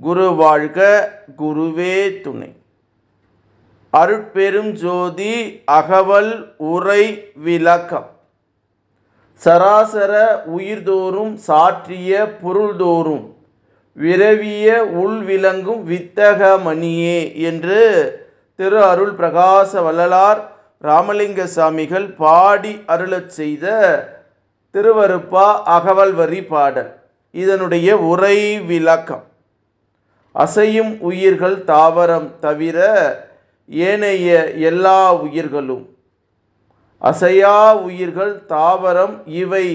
குரு வாழ்க குருவே துணை. அருட்பெரும் ஜோதி அகவல் உரை விளக்கம். சராசர உயிர்தோறும் சாற்றிய பொருள்தோறும் விரவிய உள்விளங்கும் வித்தகமணியே என்று திரு அருள் பிரகாச வள்ளலார் ராமலிங்க சாமிகள் பாடி அருளச் செய்த திருவருப்பா அகவல் வரி பாடல். இதனுடைய உரை விளக்கம். அசையும் உயிர்கள் தாவரம் தவிர ஏனைய எல்லா உயிர்களும். அசையா உயிர்கள் தாவரம் இவை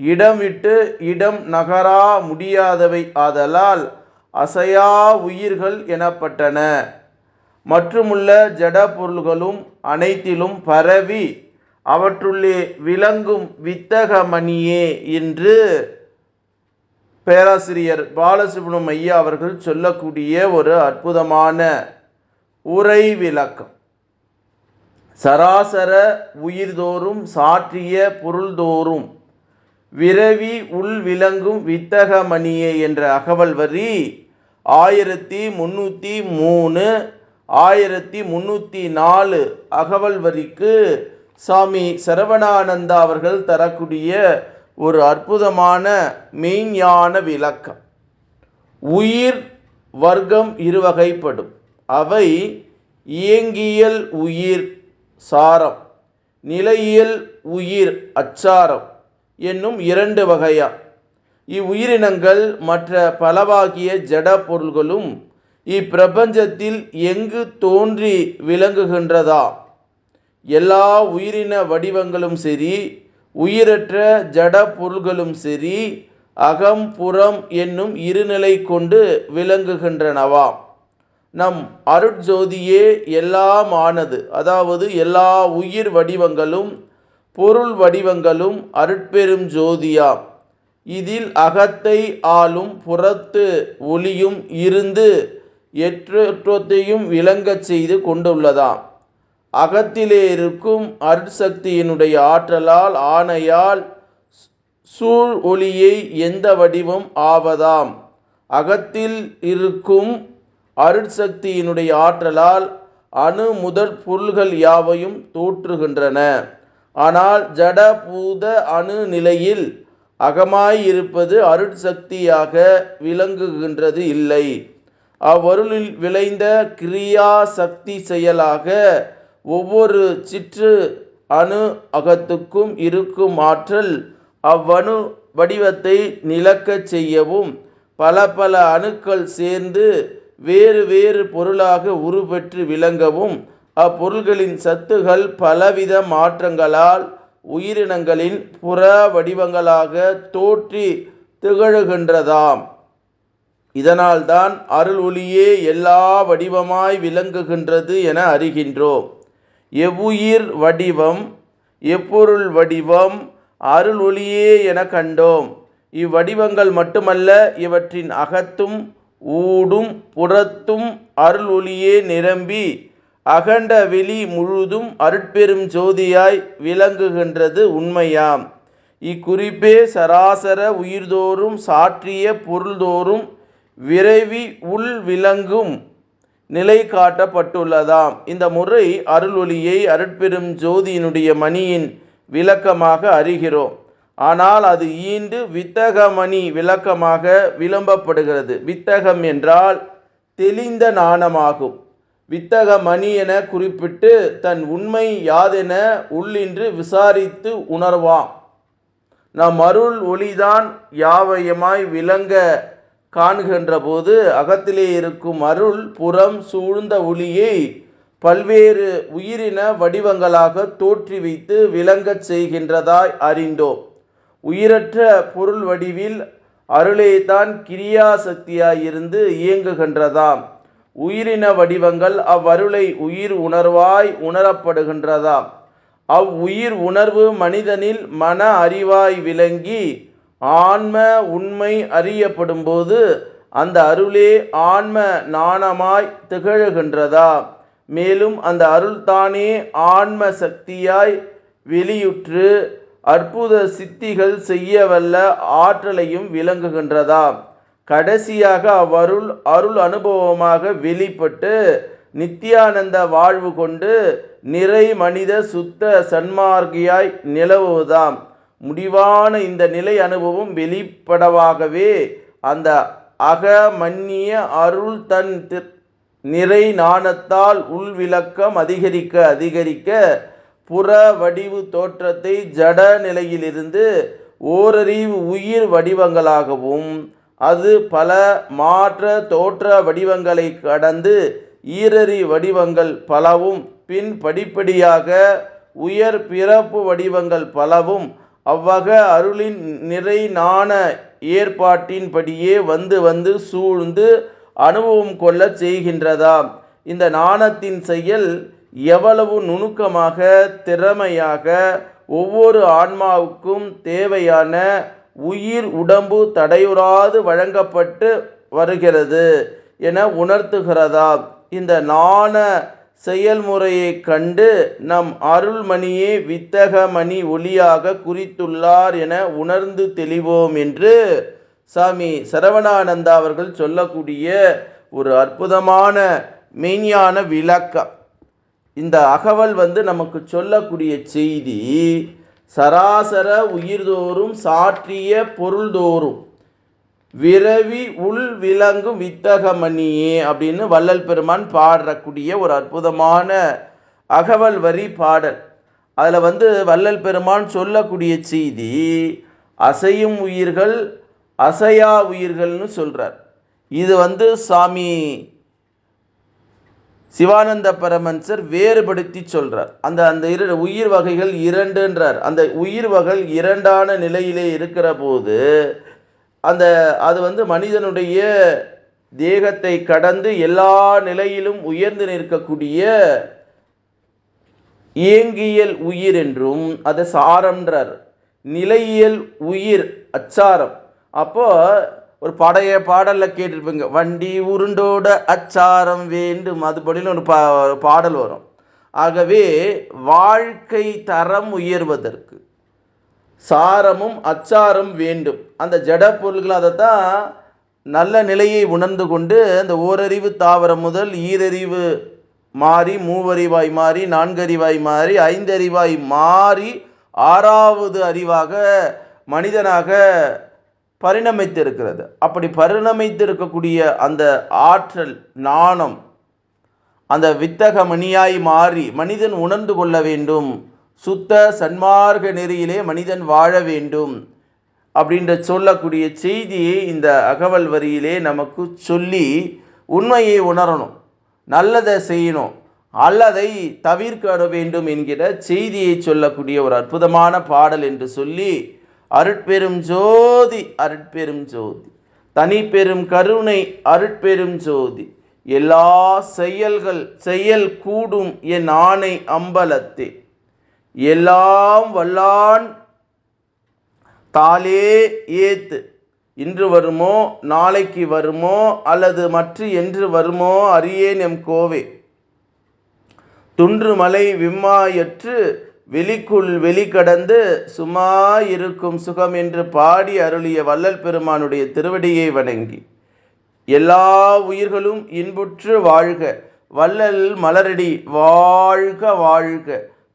இடம் விட்டு இடம் நகரா முடியாதவை ஆதலால் அசையா உயிர்கள் எனப்பட்டன. மற்றுமுள்ள ஜட பொருள்களும் அனைத்திலும் பரவி அவற்றுள்ளே விளங்கும் வித்தகமணியே என்று பேராசிரியர் பாலசுப்ரமணியம் ஐயா அவர்கள் சொல்லக்கூடிய ஒரு அற்புதமான உரை விளக்கம். சராசர உயிர்தோறும் சாற்றிய பொருள்தோறும் விரவி உள் விளங்கும் வித்தகமணியே என்ற அகவல் வரி ஆயிரத்தி முந்நூற்றி மூணு ஆயிரத்தி முந்நூற்றி நாலு அகவல் வரிக்கு சாமி சரவணானந்தா அவர்கள் தரக்கூடிய ஒரு அற்புதமான மெய்ஞான விளக்கம். உயிர் வர்க்கம் இருவகைப்படும். அவை இயங்கியல் உயிர் சாரம் நிலையியல் உயிர் அச்சாரம் என்னும் இரண்டு வகையா. இவ்வுயிரினங்கள் மற்ற பலவாகிய ஜட பொருள்களும் இப்பிரபஞ்சத்தில் எங்கு தோன்றி விளங்குகின்றதா? எல்லா உயிரின வடிவங்களும் சரி உயிரற்ற ஜட பொருள்களும் சரி அகம் புறம் என்னும் இருநிலை கொண்டு விளங்குகின்றனவாம் நம் அருட்ஜோதியே எல்லாம் ஆனது அதாவது எல்லா உயிர் வடிவங்களும் பொருள் வடிவங்களும் அருட்பெரும் ஜோதியாம். இதில் அகத்தை ஆளும் புறத்து ஒளியும் இருந்து எற்றத்தையும் விளங்கச் செய்து கொண்டுள்ளதாம். அகத்திலே இருக்கும் அருட்சக்தியினுடைய ஆற்றலால் ஆணையால் சூழ் ஒளியை எந்த வடிவம் ஆவதாம்? அகத்தில் இருக்கும் அருட்சக்தியினுடைய ஆற்றலால் அணு முதல் பொருள்கள் யாவையும் தோற்றுகின்றன. ஆனால் ஜட பூத அணு நிலையில் அகமாயிருப்பது அருட்சக்தியாக விளங்குகின்றது இல்லை. அவ்வருளில் விளைந்த கிரியா சக்தி செயலாக ஒவ்வொரு சிற்று அணு அகத்துக்கும் இருக்கும் ஆற்றல் அவ்வணு வடிவத்தை நிலக்கச் செய்யவும் பல பல அணுக்கள் சேர்ந்து வேறு வேறு பொருளாக உருப்பெற்று விளங்கவும் அப்பொருள்களின் சத்துகள் பலவித மாற்றங்களால் உயிரினங்களின் புற வடிவங்களாக தோற்றி திகழுகின்றதாம். இதனால்தான் அருள் ஒளியே எல்லா வடிவமாய் விளங்குகின்றது என அறிகின்றோம். எவ்வுயிர் வடிவம் எப்பொருள் வடிவம் அருள் ஒளியே என கண்டோம். இவ்வடிவங்கள் மட்டுமல்ல இவற்றின் அகத்தும் ஊடும் புறத்தும் அருள் ஒளியே நிரம்பி அகண்ட வெளி முழுதும் அருட்பெரும் ஜோதியாய் விளங்குகின்றது உண்மையாம். இக்குறிப்பே சராசர உயிர்தோறும் சாற்றிய பொருள்தோறும் விரைவி உள் விளங்கும் நிலை காட்டப்பட்டுள்ளதாம் இந்த முறை அருளொலியை அருட்பெரும் ஜோதியினுடைய மணியின் விளக்கமாக அறிகிறோம். ஆனால் அது ஈண்டு வித்தகமணி விளக்கமாக விளம்பப்படுகிறது. வித்தகம் என்றால் தெளிந்த நாணமாகும். வித்தக மணி என குறிப்பிட்டு தன் உண்மை யாதென உள்ளின்று விசாரித்து உணர்வாம். நம் அருள் ஒளிதான் யாவையமாய் விளங்க காண்கின்ற போது அகத்திலே இருக்கும் அருள் புறம் சூழ்ந்த ஒளியை பல்வேறு உயிரின வடிவங்களாக தோற்றி வைத்து விளங்கச் செய்கின்றதாய் அறிந்தோம். உயிரற்ற பொருள் வடிவில் அருளே தான் கிரியா சக்தியாய் இருந்து இயங்குகின்றதாம். உயிரின வடிவங்கள் அவ்வருளை உயிர் உணர்வாய் உணரப்படுகின்றதாம். அவ்வுயிர் உணர்வு மனிதனில் மன அறிவாய் விளங்கி ஆன்ம உண்மை அறியப்படும்போது அந்த அருளே ஆன்ம நாணமாய் திகழுகின்றதா? மேலும் அந்த அருள்தானே ஆன்ம சக்தியாய் வெளியுற்று அற்புத சித்திகள் செய்யவல்ல ஆற்றலையும் விளங்குகின்றதாம் கடைசியாக அவ்வருள் அருள் அனுபவமாக வெளிப்பட்டு நித்தியானந்த வாழ்வு கொண்டு நிறை மனித சுத்த சன்மார்கியாய் நிலவுவதாம். முடிவான இந்த நிலை அனுபவம் வெளிப்படவாகவே அந்த அகமன்னிய அருள் தன் நிறை நாணத்தால் உள்விளக்கம் அதிகரிக்க அதிகரிக்க புற வடிவு தோற்றத்தை ஜட நிலையிலிருந்து ஓரறிவு உயிர் வடிவங்களாகவும் அது பல மாற்ற தோற்ற வடிவங்களை கடந்து ஈரறி வடிவங்கள் பலவும் பின் படிப்படியாக உயர் பிறப்பு வடிவங்கள் பலவும் அவ்வக அருளின் நிறை நாண ஏற்பாட்டின்படியே வந்து வந்து சூழ்ந்து அனுபவம் கொள்ளச் செய்கின்றதாம். இந்த நாணத்தின் செயல் எவ்வளவு நுணுக்கமாக திறமையாக ஒவ்வொரு ஆன்மாவுக்கும் தேவையான உயிர் உடம்பு தடையுறாது வழங்கப்பட்டு வருகிறது என உணர்த்துகிறதா இந்த நாண செயல்முறையை கண்டு நம் அருள்மணியே வித்தகமணி ஒளியாக குறித்துள்ளார் என உணர்ந்து தெளிவோம் என்று சாமி சரவணானந்தா அவர்கள் சொல்லக்கூடிய ஒரு அற்புதமான மெய்ஞான விளக்கம். இந்த அகவல் வந்து நமக்கு சொல்லக்கூடிய செய்தி சராசர உயிர்தோறும் சாற்றிய பொருள்தோறும் விரவி உள் விளங்கும் வித்தகமணியே அப்படின்னு வள்ளல் பெருமான் பாடக்கூடிய ஒரு அற்புதமான அகவல் வரி பாடல். அதில் வந்து வள்ளல் பெருமான் சொல்லக்கூடிய செய்தி அசையும் உயிர்கள் அசையா உயிர்கள்னு சொல்கிறார் இது வந்து சாமி சிவானந்த பரமன்சர் வேறுபடுத்தி சொல்கிறார் அந்த அந்த இரு உயிர் வகைகள் இரண்டுன்றார். அந்த உயிர் வகை இரண்டான நிலையிலே இருக்கிற போது அந்த அது வந்து மனிதனுடைய தேகத்தை கடந்து எல்லா நிலையிலும் உயர்ந்து நிற்கக்கூடிய இயங்கியல் உயிர் என்றும் அதை சாரம்ன்றார். நிலையியல் உயிர் அச்சாரம். அப்போ ஒரு படைய பாடலில் கேட்டிருப்பீங்க வண்டி உருண்டோட அச்சாரம் வேண்டும். அதுபடியில் ஒரு பா பாடல் வரும். ஆகவே வாழ்க்கை தரம் உயர்வதற்கு சாரமும் அச்சாரம் வேண்டும். அந்த ஜட பொருள்கள் தான் நல்ல நிலையை உணர்ந்து கொண்டு அந்த ஓரறிவு தாவரம் முதல் ஈரறிவு மாறி மூவறிவாய் மாறி நான்கறிவாய் மாறி ஐந்தறிவாய் மாறி ஆறாவது அறிவாக மனிதனாக பரிணமித்திருக்கிறது. அப்படி பரிணமித்திருக்கக்கூடிய அந்த ஆற்றல் நாணம் அந்த வித்தக மணியாய் மாறி மனிதன் உணர்ந்து கொள்ள வேண்டும். சுத்த சன்மார்க்க நெறியிலே மனிதன் வாழ வேண்டும் அப்படின்ற சொல்லக்கூடிய செய்தியை இந்த அகவல் வரியிலே நமக்கு சொல்லி உண்மையை உணரணும் நல்லதை செய்யணும் அல்லதை தவிர்க்க வேண்டும் என்கிற செய்தியை சொல்லக்கூடிய ஒரு அற்புதமான பாடல் என்று சொல்லி அருட்பெரும் ஜோதி அருட்பெரும் ஜோதி. தனிப்பெரும் கருணை அருட்பெரும் ஜோதி. எல்லா செயல்கள் செயல் கூடும் என் ஆணை அம்பலத்தே. எல்லாம் வல்லான் தாலே ஏத்து இன்று வருமோ நாளைக்கு வருமோ அல்லது மற்ற என்று வருமோ அறியேன் எம் கோவே. துன்று மலை விம்மாயற்று வெளிக்குள் வெளிக்கடந்து சும்மா இருக்கும் சுகம் என்று பாடி அருளிய வள்ளல் பெருமானுடைய திருவடியை வணங்கி. எல்லா உயிர்களும் இன்புற்று வாழ்க வள்ளல் மலரடி வாழ்க வாழ்க.